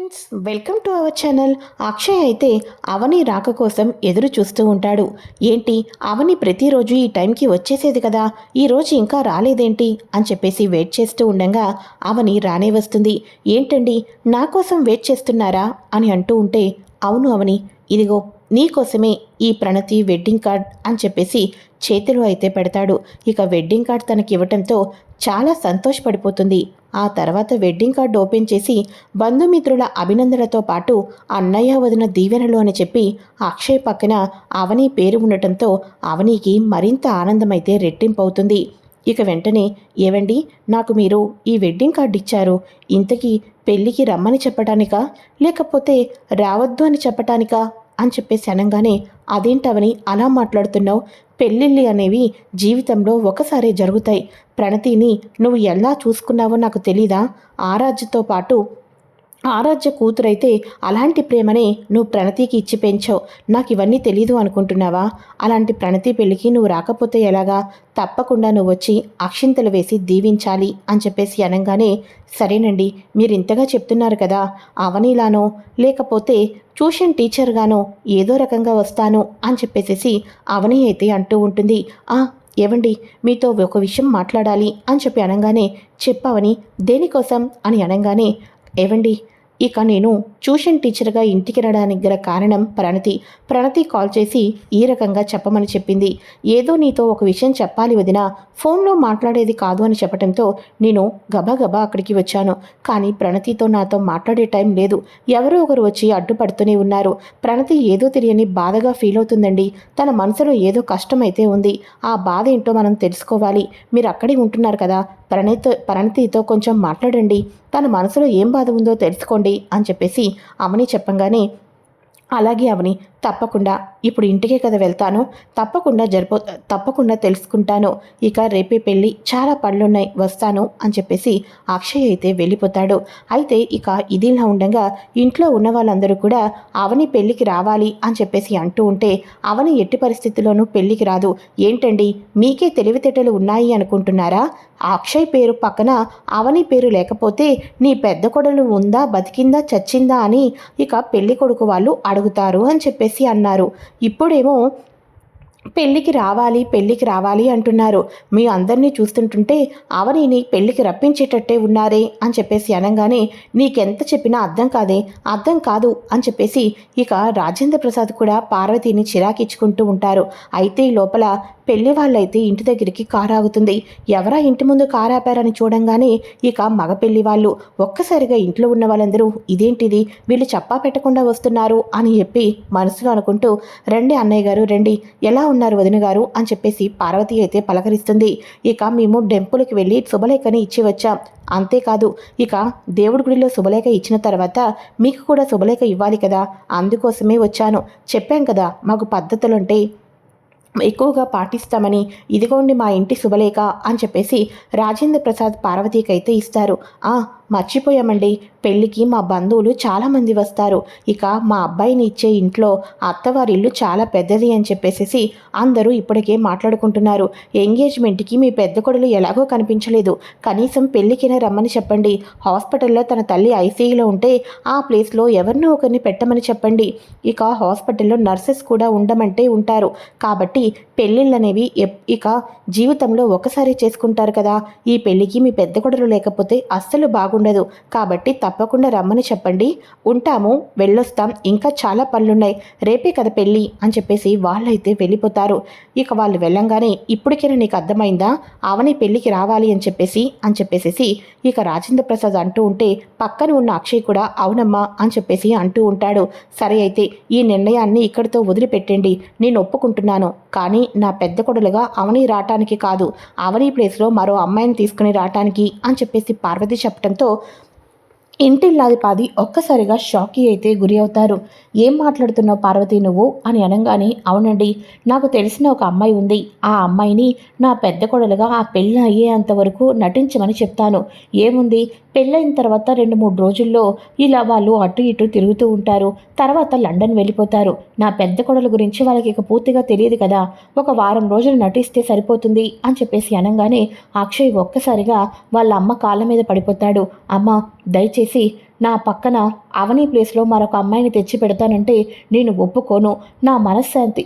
Friends welcome to our channel. Akshay అయితే అవని రాక కోసం ఎదురు చూస్తూ ఉంటాడు. ఏంటి అవని ప్రతిరోజు ఈ టైంకి వచ్చేసేది కదా? ఈరోజు ఇంకా రాలేదేంటి? అని చెప్పేసి వెయిట్ చేస్తూ ఉండగా అవని రానే వస్తుంది. ఏంటండి నా కోసం వెయిట్ చేస్తున్నారా? అని అంటూ ఉంటే అవును అవని ఇదిగో నీకోసమే ఈ ప్రణతి వెడ్డింగ్ కార్డ్ అని చెప్పేసి చేతిలో అయితే పెడతాడు. ఇక వెడ్డింగ్ కార్డ్ తనకి ఇవ్వటంతో చాలా సంతోషపడిపోతుంది. ఆ తర్వాత వెడ్డింగ్ కార్డు ఓపెన్ చేసి బంధుమిత్రుల అభినందనలతో పాటు అన్నయ్య వదిన దీవెనలు అని చెప్పి అక్షయ్ పక్కన అవని పేరు ఉండటంతో అవనికి మరింత ఆనందమైతే రెట్టింపవుతుంది. ఇక వెంటనే ఏవండి నాకు మీరు ఈ వెడ్డింగ్ కార్డు ఇచ్చారు. ఇంతకీ పెళ్ళికి రమ్మని చెప్పటానికా? లేకపోతే రావద్దు అని చెప్పటానికా? అని చెప్పేసి అనగానే అదేంటవని అలా మాట్లాడుతున్నావు? పెళ్ళిళ్ళు అనేవి జీవితంలో ఒకసారే జరుగుతాయి. ప్రణతిని నువ్వు ఎలా చూసుకున్నావో నాకు తెలీదా? ఆరాజ్యతో పాటు ఆరాధ్య కూతురైతే అలాంటి ప్రేమనే నువ్వు ప్రణతికి ఇచ్చి పెంచావు. నాకు ఇవన్నీ తెలీదు అనుకుంటున్నావా? అలాంటి ప్రణతి పెళ్ళికి నువ్వు రాకపోతే ఎలాగా? తప్పకుండా నువ్వు వచ్చి అక్షింతలు వేసి దీవించాలి అని చెప్పేసి అనగానే సరేనండి మీరు ఇంతగా చెప్తున్నారు కదా అవనీలానో లేకపోతే ట్యూషన్ టీచర్గానో ఏదో రకంగా వస్తాను అని చెప్పేసేసి అవని అయితే అంటూ ఉంటుంది. ఆ ఏవండి మీతో ఒక విషయం మాట్లాడాలి అని చెప్పి అనగానే చెప్పవని దేనికోసం అని అనగానే ఏవండి? ఇక నేను ట్యూషన్ టీచర్గా ఇంటికి రావడానికి గల కారణం ప్రణతి. ప్రణతి కాల్ చేసి ఈ రకంగా చెప్పమని చెప్పింది. ఏదో నీతో ఒక విషయం చెప్పాలి వదిన. ఫోన్లో మాట్లాడేది కాదు అని చెప్పడంతో నేను గబగబా అక్కడికి వచ్చాను. కానీ ప్రణతితో నాతో మాట్లాడే టైం లేదు. ఎవరో ఒకరు వచ్చి అడ్డుపడుతూనే ఉన్నారు. ప్రణతి ఏదో తెలియని బాధగా ఫీల్ అవుతుందండి. తన మనసులో ఏదో కష్టమైతే ఉంది. ఆ బాధ ఏంటో మనం తెలుసుకోవాలి. మీరు అక్కడే ఉంటున్నారు కదా. ప్రణతితో ప్రణతితో కొంచెం మాట్లాడండి. తన మనసులో ఏం బాధ ఉందో తెలుసుకోండి. అని చెప్పేసి అమని చెప్పంగానే అలాగే అవని తప్పకుండా. ఇప్పుడు ఇంటికే కదా వెళ్తాను. తప్పకుండా జరిపో తప్పకుండా తెలుసుకుంటాను. ఇక రేపే పెళ్ళి చాలా పనులున్నాయి వస్తాను అని చెప్పేసి అక్షయ్ అయితే వెళ్ళిపోతాడు. అయితే ఇక ఇదిలా ఉండగా ఇంట్లో ఉన్న వాళ్ళందరూ కూడా అవని పెళ్ళికి రావాలి అని చెప్పేసి అంటూ ఉంటే అవని ఎట్టి పరిస్థితుల్లోనూ పెళ్ళికి రాదు. ఏంటండి? మీకే తెలివితేటలు ఉన్నాయి అనుకుంటున్నారా? అక్షయ్ పేరు పక్కన అవని పేరు లేకపోతే నీ పెద్ద కొడలు ఉందా బతికిందా చచ్చిందా అని ఇక పెళ్ళి కొడుకు వాళ్ళు అడుగుతారు అని చెప్పేసి అన్నారు. ఇప్పుడేమో పెళ్ళికి రావాలి పెళ్ళికి రావాలి అంటున్నారు. మీ అందరినీ చూస్తుంటుంటే అవనిని పెళ్ళికి రప్పించేటట్టే ఉన్నారే అని చెప్పేసి అనగానే నీకెంత చెప్పినా అర్థం కాదే అర్థం కాదు అని చెప్పేసి ఇక రాజేంద్ర ప్రసాద్ కూడా పార్వతిని చిరాకిచ్చుకుంటూ ఉంటారు. అయితే ఈ లోపల పెళ్ళి వాళ్ళైతే ఇంటి దగ్గరికి కారు ఆగుతుంది. ఎవరా ఇంటి ముందు కారు ఆపారని చూడంగానే ఇక మగ పెళ్ళి వాళ్ళు ఒక్కసారిగా ఇంట్లో ఉన్న వాళ్ళందరూ ఇదేంటిది? వీళ్ళు చప్పా పెట్టకుండా వస్తున్నారు అని చెప్పి మనసులో అనుకుంటూ రండి అన్నయ్య గారు రండి. ఎలా ఉన్నారు వదిన గారు? అని చెప్పేసి పార్వతి అయితే పలకరిస్తుంది. ఇక మేము డెంపుల్కి వెళ్ళి శుభలేఖని ఇచ్చి వచ్చాం. అంతేకాదు ఇక దేవుడి గుడిలో శుభలేఖ ఇచ్చిన తర్వాత మీకు కూడా శుభలేఖ ఇవ్వాలి కదా? అందుకోసమే వచ్చాను. చెప్పాం కదా మాకు పద్ధతులుంటే ఎక్కువగా పాటిస్తామని ఇదిగోండి మా ఇంటి శుభలేఖ అని చెప్పేసి రాజేంద్ర ప్రసాద్ పార్వతీకి అయితే ఇస్తారు. ఆ మర్చిపోయామండి. పెళ్ళికి మా బంధువులు చాలామంది వస్తారు. ఇక మా అబ్బాయిని ఇచ్చే ఇంట్లో అత్తవారి ఇల్లు చాలా పెద్దది అని చెప్పేసి అందరూ ఇప్పటికే మాట్లాడుకుంటున్నారు. ఎంగేజ్మెంట్కి మీ పెద్ద కొడులు ఎలాగో కనిపించలేదు. కనీసం పెళ్ళికినే రమ్మని చెప్పండి. హాస్పిటల్లో తన తల్లి ఐసీయూలో ఉంటే ఆ ప్లేస్లో ఎవరినో ఒకరిని పెట్టమని చెప్పండి. ఇక హాస్పిటల్లో నర్సెస్ కూడా ఉండమంటే ఉంటారు. కాబట్టి పెళ్ళిళ్ళు అనేవి ఇక జీవితంలో ఒకసారి చేసుకుంటారు కదా. ఈ పెళ్ళికి మీ పెద్ద కొడులు లేకపోతే అస్సలు ఉండదు. కాబట్టి తప్పకుండా రమ్మని చెప్పండి. ఉంటాము వెళ్ళొస్తాం. ఇంకా చాలా పనులున్నాయి. రేపే కదా పెళ్ళి అని చెప్పేసి వాళ్ళైతే వెళ్ళిపోతారు. ఇక వాళ్ళు వెళ్ళంగానే ఇప్పటికైనా నీకు అర్థమైందా? ఆవని పెళ్ళికి రావాలి అని చెప్పేసి అని చెప్పేసి ఇక రాజేంద్ర ప్రసాద్ అంటూ ఉంటే పక్కన ఉన్న అక్షయ్ కూడా అవునమ్మా అని చెప్పేసి అంటూ ఉంటాడు. సరే అయితే ఈ నిర్ణయాన్ని ఇక్కడితో వదిలిపెట్టండి. నేను ఒప్పుకుంటున్నాను. కానీ నా పెద్ద కొడులుగా అవని రావటానికి కాదు. అవని ప్లేస్లో మరో అమ్మాయిని తీసుకుని రావటానికి అని చెప్పేసి పార్వతి చెప్పడంతో falou. ఇంటిల్లాదిపాది ఒక్కసారిగా షాకీ అయితే గురి అవుతారు. ఏం మాట్లాడుతున్నావు పార్వతి నువ్వు అని అనగానే అవునండి నాకు తెలిసిన ఒక అమ్మాయి ఉంది. ఆ అమ్మాయిని నా పెద్ద కొడలుగా ఆ పెళ్ళి అయ్యేంతవరకు నటించమని చెప్తాను. ఏముంది? పెళ్ళైన తర్వాత రెండు మూడు రోజుల్లో ఇలా వాళ్ళు అటు ఇటు తిరుగుతూ ఉంటారు. తర్వాత లండన్ వెళ్ళిపోతారు. నా పెద్ద కొడల గురించి వాళ్ళకి ఇక పూర్తిగా తెలియదు కదా. ఒక వారం రోజులు నటిస్తే సరిపోతుంది అని చెప్పేసి అనగానే అక్షయ్ ఒక్కసారిగా వాళ్ళ అమ్మ కాళ్ళ మీద పడిపోతాడు. అమ్మ దయచేసి చేసి నా పక్కన అవని ప్లేస్లో మరొక అమ్మాయిని తెచ్చి పెడతానంటే నేను ఒప్పుకోను. నా మనశ్శాంతి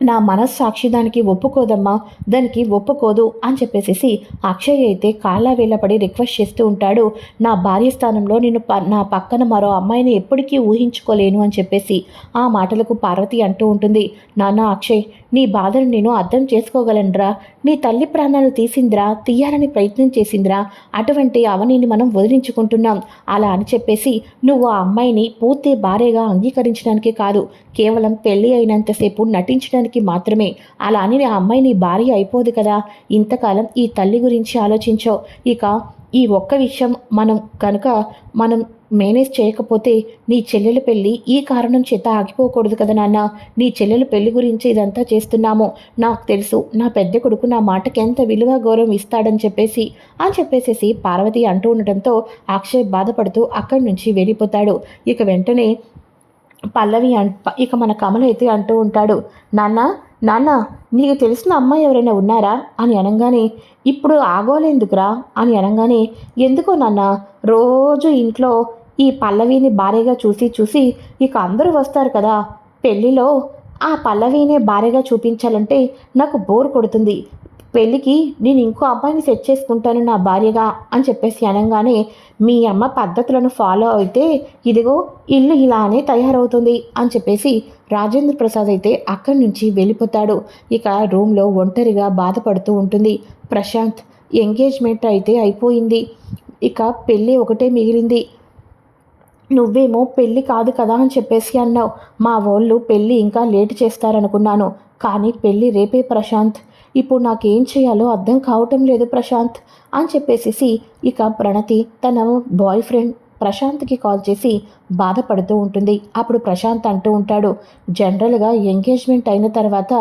నా మనస్సాక్షి దానికి ఒప్పుకోదమ్మా దానికి ఒప్పుకోదు అని చెప్పేసి అక్షయ్ అయితే కాళ్ళ వేలపడి రిక్వెస్ట్ చేస్తూ ఉంటాడు. నా భార్య స్థానంలో నేను ప నా పక్కన మరో అమ్మాయిని ఎప్పటికీ ఊహించుకోలేను అని చెప్పేసి ఆ మాటలకు పార్వతి అంటూ ఉంటుంది. నాన్న అక్షయ్ నీ బాధను నేను అర్థం చేసుకోగలనురా. నీ తల్లి ప్రాణాలు తీసిందిరా తీయాలని ప్రయత్నం చేసిందిరా. అటువంటి అవనిని మనం వదిలించుకుంటున్నాం. అలా అని చెప్పేసి నువ్వు ఆ అమ్మాయిని పూర్తి భార్యగా అంగీకరించడానికి కాదు కేవలం పెళ్ళి అయినంతసేపు నటించడానికి మాత్రమే. అలా అని ఆ అమ్మాయి నీ భార్య అయిపోదు కదా. ఇంతకాలం ఈ తల్లి గురించి ఆలోచించావు ఇక ఈ ఒక్క విషయం మనం కనుక మనం మేనేజ్ చేయకపోతే నీ చెల్లెల పెళ్ళి ఈ కారణం చేత ఆగిపోకూడదు కదా నాన్న. నీ చెల్లెల పెళ్ళి గురించి ఇదంతా చేస్తున్నాము. నాకు తెలుసు నా పెద్ద కొడుకు నా మాటకి ఎంత విలువ గౌరవం ఇస్తాడని చెప్పేసి. అని చెప్పేసేసి పార్వతి అంటూ ఉండటంతో అక్షయ్ బాధపడుతూ అక్కడి నుంచి వెళ్ళిపోతాడు. ఇక వెంటనే పల్లవి ఇక మన కమల అయితే అంటూ ఉంటాడు. నాన్న నాన్న నీకు తెలిసిన అమ్మాయి ఎవరైనా ఉన్నారా? అని అనగానే ఇప్పుడు ఆగోలేందుకురా? అని అనగానే ఎందుకో నాన్న రోజు ఇంట్లో ఈ పల్లవిని భార్యగా చూసి చూసి ఇక అందరూ వస్తారు కదా. పెళ్ళిలో ఆ పల్లవినే భార్యగా చూపించాలంటే నాకు బోర్ కొడుతుంది. పెళ్ళికి నేను ఇంకో అబ్బాయిని సెట్ చేసుకుంటాను నా భార్యగా అని చెప్పేసి అనగానే మీ అమ్మ పద్ధతులను ఫాలో అయితే ఇదిగో ఇల్లు ఇలానే తయారవుతుంది అని చెప్పేసి రాజేంద్ర ప్రసాద్ అయితే అక్కడి నుంచి వెళ్ళిపోతాడు. ఇక రూమ్లో ఒంటరిగా బాధపడుతూ ఉంటుంది. ప్రశాంత్ ఎంగేజ్మెంట్ అయితే అయిపోయింది. ఇక పెళ్ళి ఒకటే మిగిలింది. నువ్వేమో పెళ్ళి కాదు కదా అని చెప్పేసి అన్నావు. మా వాళ్ళు పెళ్ళి ఇంకా లేట్ చేస్తారనుకున్నాను. కానీ పెళ్ళి రేపే ప్రశాంత్. ఇప్పుడు నాకేం చేయాలో అర్థం కావటం లేదు ప్రశాంత్ అని చెప్పేసి ఇక ప్రణతి తన బాయ్ ఫ్రెండ్ ప్రశాంత్కి కాల్ చేసి బాధపడుతూ ఉంటుంది. అప్పుడు ప్రశాంత్ అంటూ ఉంటాడు జనరల్గా ఎంగేజ్మెంట్ అయిన తర్వాత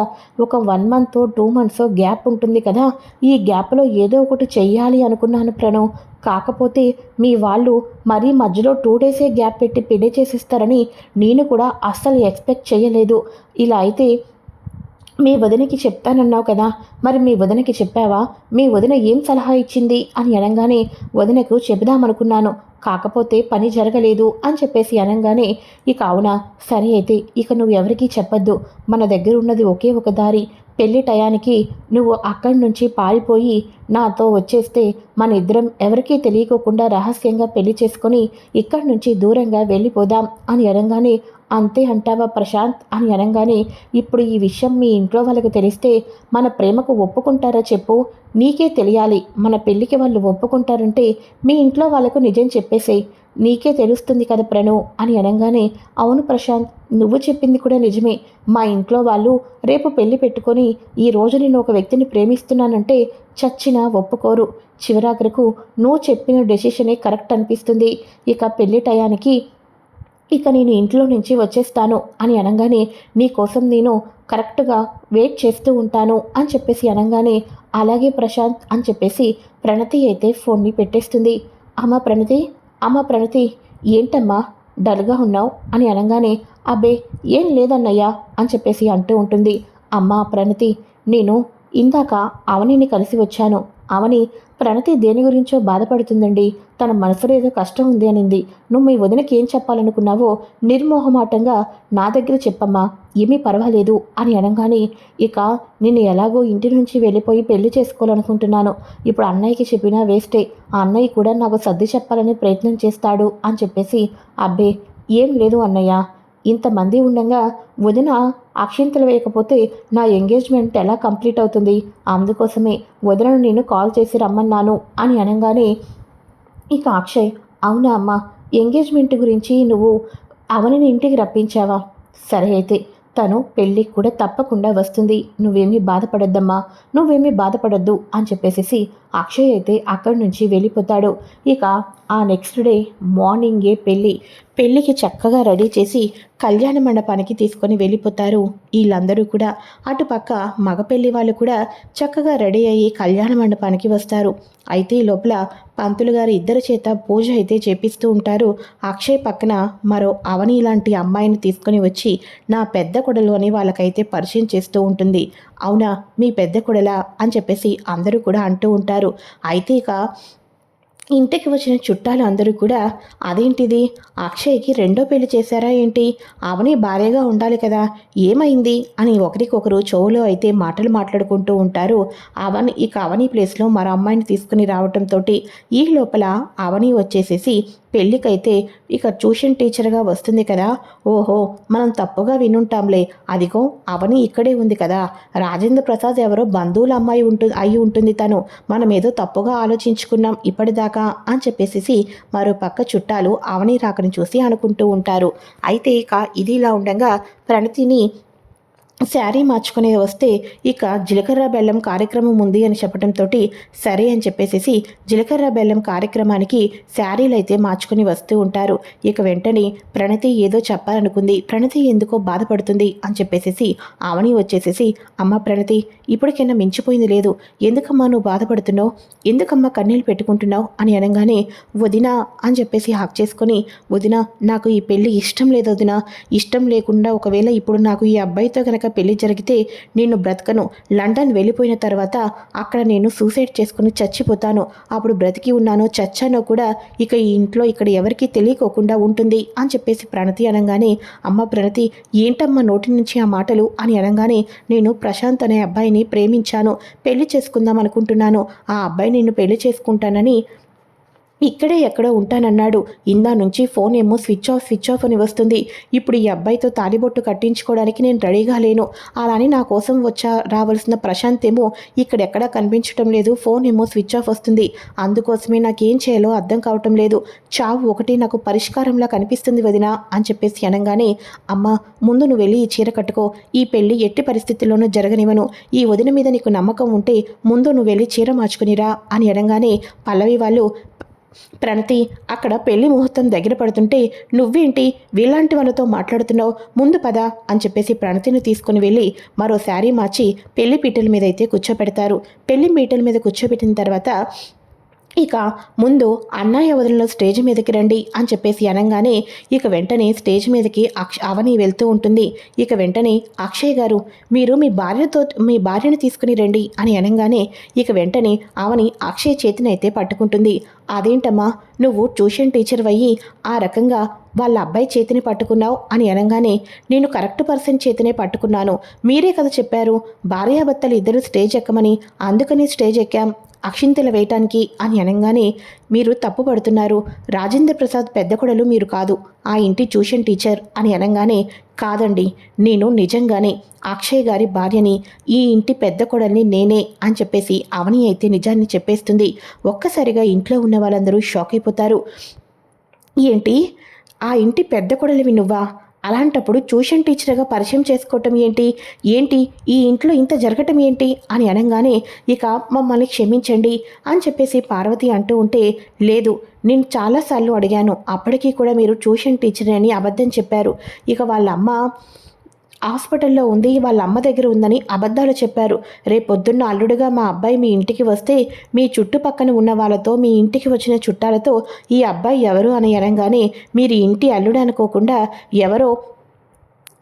ఒక one month two months gap ఉంటుంది కదా. ఈ గ్యాప్లో ఏదో ఒకటి చెయ్యాలి అనుకున్నాను ప్రణవ్. కాకపోతే మీ వాళ్ళు మరీ మధ్యలో టూ డేసే గ్యాప్ పెట్టి పెళ్ళి చేసిస్తారని నేను కూడా అస్సలు ఎక్స్పెక్ట్ చేయలేదు ఇలా అయితే మీ వదినకి చెప్తానన్నావు కదా మరి మీ వదినకి చెప్పావా? మీ వదిన ఏం సలహా ఇచ్చింది? అని అనగానే వదినకు చెబుదామనుకున్నాను. కాకపోతే పని జరగలేదు అని చెప్పేసి అనగానే ఇక అవునా? సరే అయితే ఇక నువ్వు ఎవరికీ చెప్పొద్దు. మన దగ్గర ఉన్నది ఒకే ఒక దారి. పెళ్ళి టయానికి నువ్వు అక్కడి నుంచి పారిపోయి నాతో వచ్చేస్తే మన ఇద్దరం ఎవరికీ తెలియకోకుండా రహస్యంగా పెళ్ళి చేసుకొని ఇక్కడి నుంచి దూరంగా వెళ్ళిపోదాం అని అనగానే అంతే అంటావా ప్రశాంత్? అని అనగానే ఇప్పుడు ఈ విషయం మీ ఇంట్లో వాళ్ళకి తెలిస్తే మన ప్రేమకు ఒప్పుకుంటారా చెప్పు? నీకే తెలియాలి మన పెళ్ళికి వాళ్ళు ఒప్పుకుంటారంటే మీ ఇంట్లో వాళ్ళకు నిజం చెప్పేసేయి. నీకే తెలుస్తుంది కదా ప్రణు అని అనగానే అవును ప్రశాంత్ నువ్వు చెప్పింది కూడా నిజమే. మా ఇంట్లో వాళ్ళు రేపు పెళ్ళి పెట్టుకొని ఈ రోజు నేను ఒక వ్యక్తిని ప్రేమిస్తున్నానంటే చచ్చినా ఒప్పుకోరు. చివరాఖరకు నువ్వు చెప్పిన డెసిషనే కరెక్ట్ అనిపిస్తుంది. ఇక పెళ్ళి టయానికి ఇక నేను ఇంట్లో నుంచి వచ్చేస్తాను అని అనగానే నీకోసం నేను కరెక్ట్గా వెయిట్ చేస్తూ ఉంటాను అని చెప్పేసి అనగానే అలాగే ప్రశాంత్ అని చెప్పేసి ప్రణతి అయితే ఫోన్ని పెట్టేస్తుంది. అమ్మ ప్రణతి అమ్మ ప్రణతి ఏంటమ్మా డల్గా ఉన్నావు అని అనగానే అబ్బే ఏం లేదన్నయ్యా అని చెప్పేసి అంటూ ఉంటుంది. అమ్మ ప్రణతి నేను ఇందాక అవనిని కలిసి వచ్చాను. అవని ప్రణతి దేని గురించో బాధపడుతుందండి. తన మనసులో ఏదో కష్టం ఉంది అనింది. నువ్వు మీ వదినకి ఏం చెప్పాలనుకున్నావో నిర్మోహమాటంగా నా దగ్గర చెప్పమ్మా ఏమీ పర్వాలేదు అని అనగానే ఇక నేను ఎలాగో ఇంటి నుంచి వెళ్ళిపోయి పెళ్ళి చేసుకోవాలనుకుంటున్నాను. ఇప్పుడు అన్నయ్యకి చెప్పినా వేస్టే. ఆ అన్నయ్య కూడా నాకు సర్ది చెప్పాలని ప్రయత్నం చేస్తాడు అని చెప్పేసి అబ్బే ఏం లేదు అన్నయ్య. ఇంతమంది ఉండగా వదిన అక్షింతలు వేయకపోతే నా ఎంగేజ్మెంట్ ఎలా కంప్లీట్ అవుతుంది? అందుకోసమే వదినను నేను కాల్ చేసి రమ్మన్నాను అని అనగానే ఇక అక్షయ్ అవునా అమ్మ? ఎంగేజ్మెంట్ గురించి నువ్వు అవనిని ఇంటికి రప్పించావా? సరే అయితే తను పెళ్ళికి కూడా తప్పకుండా వస్తుంది. నువ్వేమీ బాధపడద్దమ్మా. నువ్వేమీ బాధపడద్దు అని చెప్పేసి అక్షయ్ అయితే అక్కడి నుంచి వెళ్ళిపోతాడు. ఇక ఆ నెక్స్ట్ డే మార్నింగే పెళ్ళి. పెళ్ళికి చక్కగా రెడీ చేసి కళ్యాణ మండపానికి తీసుకొని వెళ్ళిపోతారు. వీళ్ళందరూ కూడా అటుపక్క మగ పెళ్ళి వాళ్ళు కూడా చక్కగా రెడీ అయ్యి కళ్యాణ మండపానికి వస్తారు. అయితే ఈ లోపల పంతులు గారు ఇద్దరి చేత పూజ అయితే చేపిస్తూ ఉంటారు. అక్షయ్ పక్కన మరో అవని లాంటి అమ్మాయిని తీసుకొని వచ్చి నా పెద్ద కొడలు అని వాళ్ళకైతే పరిచయం చేస్తూ ఉంటుంది. అవునా మీ పెద్ద కొడలా అని చెప్పేసి అందరూ కూడా అంటూ ఉంటారు. అయితే ఇక ఇంటికి వచ్చిన చుట్టాలు అందరూ కూడా అదేంటిది? అక్షయ్కి రెండో పెళ్ళి చేశారా ఏంటి? అవని భార్యగా ఉండాలి కదా. ఏమైంది? అని ఒకరికొకరు చెవులో అయితే మాటలు మాట్లాడుకుంటూ ఉంటారు. అవని ఇక అవని ప్లేస్లో మరో అమ్మాయిని తీసుకుని రావటంతో ఈ లోపల అవని వచ్చేసేసి పెళ్ళికైతే ఇక ట్యూషన్ టీచర్గా వస్తుంది కదా. ఓహో మనం తప్పుగా వినుంటాంలే. అదిగో అవని ఇక్కడే ఉంది కదా. రాజేంద్ర ప్రసాద్ ఎవరో బంధువుల అమ్మాయి ఉంటుంది అయి ఉంటుంది తను. మనం ఏదో తప్పుగా ఆలోచించుకున్నాం. ఇప్పటిదాకా అని చెప్పేసి మరో పక్క చుట్టాలు అవని రాకని చూసి అనుకుంటూ ఉంటారు. అయితే ఇక ఇది ఇలా ఉండగా ప్రణతిని శారీ మార్చుకునే వస్తే ఇక జీలకర్ర బెల్లం కార్యక్రమం ఉంది అని చెప్పడంతో సరే అని చెప్పేసేసి జీలకర్ర బెల్లం కార్యక్రమానికి శారీలు అయితే మార్చుకుని వస్తూ ఉంటారు. ఇక వెంటనే ప్రణతి ఏదో చెప్పాలనుకుంది. ప్రణతి ఎందుకో బాధపడుతుంది అని చెప్పేసేసి ఆవని వచ్చేసేసి అమ్మ ప్రణతి ఇప్పటికైనా మించిపోయింది లేదు. ఎందుకమ్మా నువ్వు బాధపడుతున్నావు? ఎందుకమ్మా కన్నీళ్ళు పెట్టుకుంటున్నావు? అని అనగానే వదినా అని చెప్పేసి హాక్ చేసుకొని వదినా నాకు ఈ పెళ్ళి ఇష్టం లేదు వదినా. ఇష్టం లేకుండా ఒకవేళ ఇప్పుడు నాకు ఈ అబ్బాయితో కనుక పెళ్ళి జరిగితే నేను బ్రతకను. లండన్ వెళ్ళిపోయిన తర్వాత అక్కడ నేను సూసైడ్ చేసుకుని చచ్చిపోతాను. అప్పుడు బ్రతికి ఉన్నానో చచ్చానో కూడా ఇక ఈ ఇంట్లో ఇక్కడ ఎవరికీ తెలియకోకుండా ఉంటుంది అని చెప్పేసి ప్రణతి అనగానే అమ్మ ప్రణతి ఏంటమ్మా నోటి నుంచి ఆ మాటలు? అని అనగానే నేను ప్రశాంత్ అనే అబ్బాయిని ప్రేమించాను. పెళ్ళి చేసుకుందాం అనుకుంటున్నాను. ఆ అబ్బాయి నిన్ను పెళ్ళి చేసుకుంటానని ఇక్కడే ఎక్కడో ఉంటానన్నాడు. ఇందా నుంచి ఫోన్ ఏమో స్విచ్ ఆఫ్ స్విచ్ ఆఫ్ అని వస్తుంది. ఇప్పుడు ఈ అబ్బాయితో తాలిబొట్టు కట్టించుకోవడానికి నేను రెడీగా లేను. అలానే నా కోసం వచ్చా రావాల్సిన ప్రశాంత్ ఏమో ఇక్కడెక్కడా కనిపించటం లేదు. ఫోన్ ఏమో స్విచ్ ఆఫ్ వస్తుంది. అందుకోసమే నాకేం చేయాలో అర్థం కావటం లేదు. చావు ఒకటి నాకు పరిష్కారంలా కనిపిస్తుంది వదినా అని చెప్పేసి అనగానే అమ్మ ముందు నువ్వు వెళ్ళి ఈ చీర కట్టుకో. ఈ పెళ్ళి ఎట్టి పరిస్థితుల్లోనూ జరగనివ్వను. ఈ వదిన మీద నీకు నమ్మకం ఉంటే ముందు నువ్వు వెళ్ళి చీర మార్చుకునిరా అని అనగానే పల్లవి వాళ్ళు ప్రణతి అక్కడ పెళ్ళి ముహూర్తం దగ్గర పడుతుంటే నువ్వేంటి వీళ్ళంటి వాళ్ళతో మాట్లాడుతున్నావు? ముందు పద అని చెప్పేసి ప్రణతిని తీసుకుని వెళ్ళి మరో శారీ మార్చి పెళ్ళి పీటల మీద అయితే కూర్చోపెడతారు. పెళ్ళి పీటల మీద కూర్చోబెట్టిన తర్వాత ఇక ముందు అన్నయ్య వదిలిన స్టేజ్ మీదకి రండి అని చెప్పేసి అనగానే ఇక వెంటనే స్టేజ్ మీదకి అక్ష అవని వెళ్తూ ఉంటుంది. ఇక వెంటనే అక్షయ్ గారు మీరు మీ భార్యతో మీ భార్యను తీసుకుని రండి అని అనగానే ఇక వెంటనే అవని అక్షయ్ చేతినైతే పట్టుకుంటుంది. అదేంటమ్మా నువ్వు ట్యూషన్ టీచర్ అయ్యి ఆ రకంగా వాళ్ళ అబ్బాయి చేతిని పట్టుకున్నావు అని అనగానే నేను కరెక్ట్ పర్సన్ చేతినే పట్టుకున్నాను. మీరే కదా చెప్పారు. భార్యాభర్తలు ఇద్దరు స్టేజ్ ఎక్కమని. అందుకని స్టేజ్ ఎక్కాం. అక్షింతలు వేయటానికి అని అనగానే మీరు తప్పు పడుతున్నారు. రాజేంద్ర ప్రసాద్ పెద్ద కొడలు మీరు కాదు. ఆ ఇంటి ట్యూషన్ టీచర్ అని అనగానే కాదండి. నేను నిజంగానే అక్షయ్ గారి భార్యని ఈ ఇంటి పెద్ద కొడల్ని నేనే అని చెప్పేసి అవని అయితే నిజాన్ని చెప్పేస్తుంది. ఒక్కసారిగా ఇంట్లో ఉన్న వాళ్ళందరూ షాక్ అయిపోతారు. ఏంటి? ఆ ఇంటి పెద్ద కొడలివి నువ్వా? అలాంటప్పుడు ట్యూషన్ టీచర్గా పరిచయం చేసుకోవటం ఏంటి? ఏంటి? ఈ ఇంట్లో ఇంత జరగటం ఏంటి? అని అనగానే ఇక మమ్మల్ని క్షమించండి అని చెప్పేసి పార్వతి అంటూ ఉంటే లేదు నేను చాలాసార్లు అడిగాను. అప్పటికీ కూడా మీరు ట్యూషన్ టీచర్ అని అబద్ధం చెప్పారు. ఇక వాళ్ళ అమ్మ హాస్పిటల్లో ఉంది వాళ్ళ అమ్మ దగ్గర ఉందని అబద్ధాలు చెప్పారు. రేపొద్దున్న అల్లుడుగా మా అబ్బాయి మీ ఇంటికి వస్తే మీ చుట్టుపక్కన ఉన్న వాళ్ళతో మీ ఇంటికి వచ్చిన చుట్టాలతో ఈ అబ్బాయి ఎవరు అని అనగానే మీరు ఇంటి అల్లుడు అనుకోకుండా ఎవరో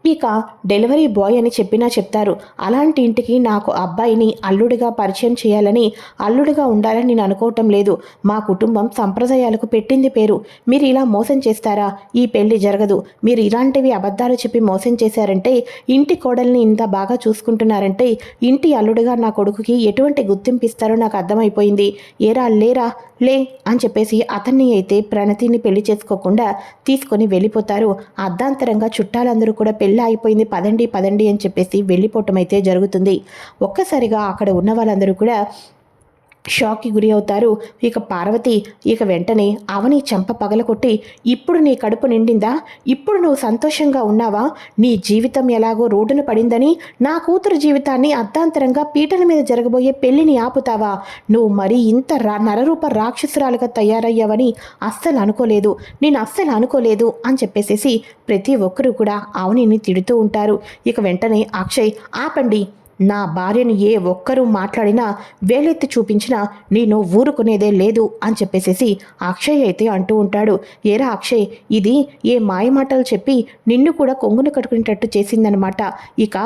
ఇక డెలివరీ బాయ్ అని చెప్పినా చెప్తారు. అలాంటి ఇంటికి నాకు అబ్బాయిని అల్లుడిగా పరిచయం చేయాలని అల్లుడిగా ఉండాలని నేను అనుకోవటం లేదు. మా కుటుంబం సంప్రదాయాలకు పెట్టింది పేరు. మీరు ఇలా మోసం చేస్తారా? ఈ పెళ్ళి జరగదు. మీరు ఇలాంటివి అబద్ధాలు చెప్పి మోసం చేశారంటే ఇంటి కోడల్ని ఇంత బాగా చూసుకుంటున్నారంటే ఇంటి అల్లుడిగా నా కొడుకుకి ఎటువంటి గుర్తింపు ఇస్తారో నాకు అర్థమైపోయింది. ఏరా లేరా లే అని చెప్పేసి అతన్ని అయితే ప్రణతిని పెళ్ళి చేసుకోకుండా తీసుకొని వెళ్ళిపోతారు. అర్ధాంతరంగా చుట్టాలందరూ కూడా పెళ్ళి పెళ్ళి అయిపోయింది పదండి పదండి అని చెప్పేసి వెళ్ళిపోవటం అయితే జరుగుతుంది. ఒక్కసారిగా అక్కడ ఉన్న వాళ్ళందరూ కూడా షాక్కి గురి అవుతారు. ఇక పార్వతి ఇక వెంటనే అవని చెంప పగలకొట్టి ఇప్పుడు నీ కడుపు నిండిందా? ఇప్పుడు నువ్వు సంతోషంగా ఉన్నావా? నీ జీవితం ఎలాగో రోడ్డున పడిందని నా కూతురు జీవితాన్ని అర్ధాంతరంగా పీటల మీద జరగబోయే పెళ్ళిని ఆపుతావా? నువ్వు మరీ ఇంత రా నరరూప రాక్షసురాలుగా తయారయ్యావని అస్సలు అనుకోలేదు. నేను అస్సలు అనుకోలేదు అని చెప్పేసేసి ప్రతి ఒక్కరూ కూడా అవనిని తిడుతూ ఉంటారు. ఇక వెంటనే అక్షయ్ ఆపండి నా భార్యను ఏ ఒక్కరూ మాట్లాడినా వేలెత్తి చూపించినా నేను ఊరుకునేదే లేదు అని చెప్పేసేసి అక్షయ్ అయితే అంటూ ఉంటాడు. ఏరా అక్షయ్ ఇది ఏ మాయమాటలు చెప్పి నిన్ను కూడా కొంగును కట్టుకునేటట్టు చేసిందనమాట. ఇక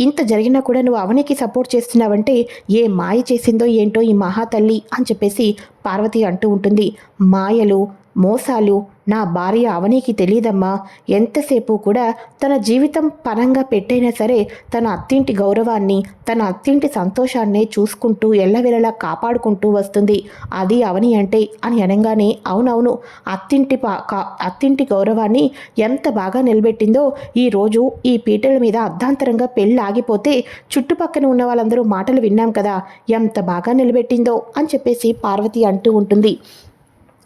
ఇంత జరిగినా కూడా నువ్వు అవనికి సపోర్ట్ చేస్తున్నావంటే ఏ మాయ చేసిందో ఏంటో ఈ మహాతల్లి అని చెప్పేసి పార్వతి అంటూ ఉంటుంది. మాయలు మోసాలు నా భార్య అవనీకి తెలియదమ్మా ఎంతసేపు కూడా తన జీవితం పరంగా పెట్టైనా సరే తన అత్తింటి గౌరవాన్ని తన అత్తింటి సంతోషాన్ని చూసుకుంటూ ఎల్లవెల్లలా కాపాడుకుంటూ వస్తుంది. అది అవని అంటే అని అనగానే అవునవును అత్తింటి పా కా- అత్తింటి గౌరవాన్ని ఎంత బాగా నిలబెట్టిందో ఈరోజు ఈ పీటల మీద అర్ధాంతరంగా పెళ్ళి ఆగిపోతే చుట్టుపక్కన ఉన్న వాళ్ళందరూ మాటలు విన్నాం కదా ఎంత బాగా నిలబెట్టిందో అని చెప్పేసి పార్వతి అంటూ ఉంటుంది.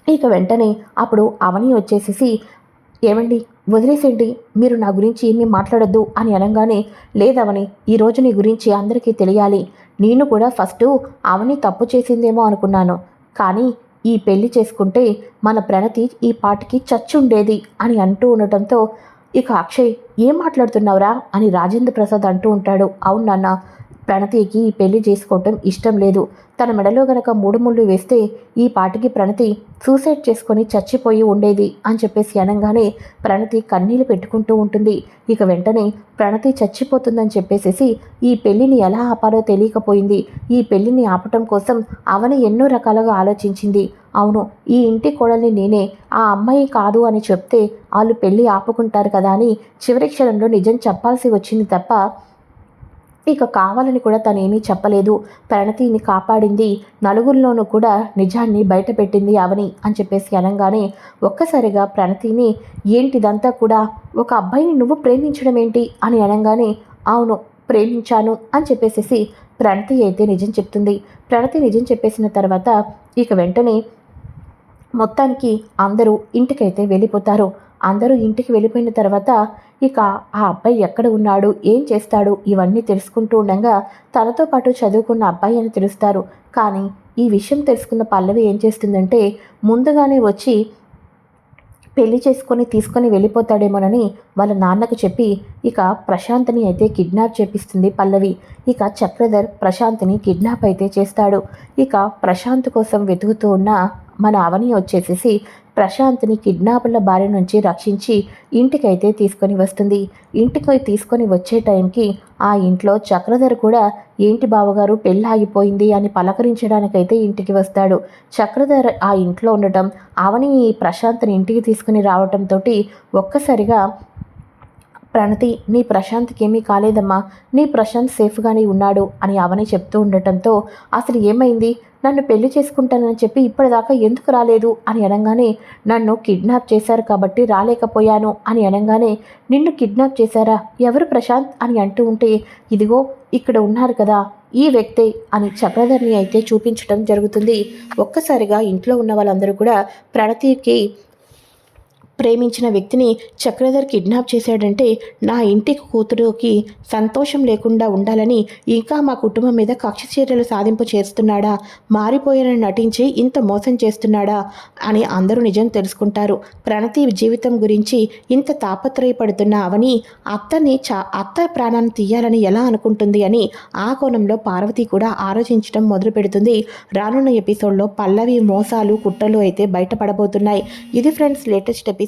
ఇక వెంటనే అప్పుడు అవని వచ్చేసేసి ఏమండి వదిలేసేయండి మీరు నా గురించి ఏమీ మాట్లాడొద్దు అని అనగానే లేదవని ఈరోజు నీ గురించి అందరికీ తెలియాలి. నేను కూడా ఫస్ట్ అవని తప్పు చేసిందేమో అనుకున్నాను. కానీ ఈ పెళ్ళి చేసుకుంటే మన ప్రణతి ఈ పాటికి చచ్చుండేది అని అంటూ ఉండటంతో ఇక అక్షయ్ ఏం మాట్లాడుతున్నావురా? అని రాజేంద్ర ప్రసాద్ అంటూ ఉంటాడు. అవును నాన్న ప్రణతికి పెళ్ళి చేసుకోవటం ఇష్టం లేదు. తన మెడలో గనక మూడు ముళ్ళు వేస్తే ఈ పాటికి ప్రణతి సూసైడ్ చేసుకొని చచ్చిపోయి ఉండేది అని చెప్పేసి అనగానే ప్రణతి కన్నీళ్ళు పెట్టుకుంటూ ఉంటుంది. ఇక వెంటనే ప్రణతి చచ్చిపోతుందని చెప్పేసేసి ఈ పెళ్ళిని ఎలా ఆపాలో తెలియకపోయింది. ఈ పెళ్ళిని ఆపటం కోసం అవని ఎన్నో రకాలుగా ఆలోచించింది. అవును ఈ ఇంటి కోడల్ని నేనే ఆ అమ్మాయి కాదు అని చెప్తే వాళ్ళు పెళ్ళి ఆపుకుంటారు కదా అని చివరి క్షణంలో నిజం చెప్పాల్సి వచ్చింది తప్ప ఇక కావాలని కూడా తనేమీ చెప్పలేదు. ప్రణతిని కాపాడింది నలుగురిలోనూ కూడా నిజాన్ని బయటపెట్టింది అవని అని చెప్పేసి అనగానే ఒక్కసారిగా ప్రణతిని ఏంటిదంతా కూడా? ఒక అబ్బాయిని నువ్వు ప్రేమించడం ఏంటి అని అనగానే అవును ప్రేమించాను అని చెప్పేసేసి ప్రణతి అయితే నిజం చెప్తుంది. ప్రణతి నిజం చెప్పేసిన తర్వాత ఇక వెంటనే మొత్తానికి అందరూ ఇంటికైతే వెళ్ళిపోతారు. అందరూ ఇంటికి వెళ్ళిపోయిన తర్వాత ఇక ఆ అబ్బాయి ఎక్కడ ఉన్నాడు ఏం చేస్తాడు ఇవన్నీ తెలుసుకుంటూ ఉండగా తనతో పాటు చదువుకున్న అబ్బాయి అని తెలుస్తారు. కానీ ఈ విషయం తెలుసుకున్న పల్లవి ఏం చేస్తుందంటే ముందుగానే వచ్చి పెళ్ళి చేసుకొని తీసుకొని వెళ్ళిపోతాడేమోనని వాళ్ళ నాన్నకు చెప్పి ఇక ప్రశాంత్ని అయితే కిడ్నాప్ చేపిస్తుంది పల్లవి. ఇక చక్రధర్ ప్రశాంత్ని కిడ్నాప్ అయితే చేస్తాడు. ఇక ప్రశాంత్ కోసం వెతుకుతూ ఉన్న మన అవని వచ్చేసేసి ప్రశాంత్ని కిడ్నాపర్ల బారి నుంచి రక్షించి ఇంటికైతే తీసుకొని వస్తుంది. ఇంటికి తీసుకొని వచ్చే టైంకి ఆ ఇంట్లో చక్రధర్ కూడా ఏంటి బావగారు పెళ్ళి ఆగిపోయింది అని పలకరించడానికైతే ఇంటికి వస్తాడు. చక్రధర్ ఆ ఇంట్లో ఉండటం అవని ప్రశాంత్ని ఇంటికి తీసుకుని రావటంతో ఒక్కసారిగా ప్రణతి నీ ప్రశాంత్కి ఏమీ కాలేదమ్మా. నీ ప్రశాంత్ సేఫ్గానే ఉన్నాడు అని అవని చెప్తూ ఉండటంతో అసలు ఏమైంది? నన్ను పెళ్ళి చేసుకుంటానని చెప్పి ఇప్పటిదాకా ఎందుకు రాలేదు? అని అనగానే నన్ను కిడ్నాప్ చేశారు కాబట్టి రాలేకపోయాను అని అనగానే నిన్ను కిడ్నాప్ చేశారా? ఎవరు ప్రశాంత్? అని అంటూ ఉంటే ఇదిగో ఇక్కడ ఉన్నారు కదా ఈ వ్యక్తే అని చక్రధర్ని అయితే చూపించడం జరుగుతుంది. ఒక్కసారిగా ఇంట్లో ఉన్న వాళ్ళందరూ కూడా ప్రణతికి ప్రేమించిన వ్యక్తిని చక్రధర్ కిడ్నాప్ చేశాడంటే నా ఇంటికి కూతురుకి సంతోషం లేకుండా ఉండాలని ఇంకా మా కుటుంబం మీద కక్ష చర్యలు సాధింపు చేస్తున్నాడా? మారిపోయానని నటించి ఇంత మోసం చేస్తున్నాడా? అని అందరూ నిజం తెలుసుకుంటారు. ప్రణతి జీవితం గురించి ఇంత తాపత్రయపడుతున్న అవని అత్తని చా అత్త ప్రాణాన్ని తీయాలని ఎలా అనుకుంటుంది అని ఆ కోణంలో పార్వతి కూడా ఆలోచించడం మొదలు పెడుతుంది రానున్న ఎపిసోడ్లో పల్లవి మోసాలు కుట్రలు అయితే బయటపడబోతున్నాయి. ఇది friends latest episode.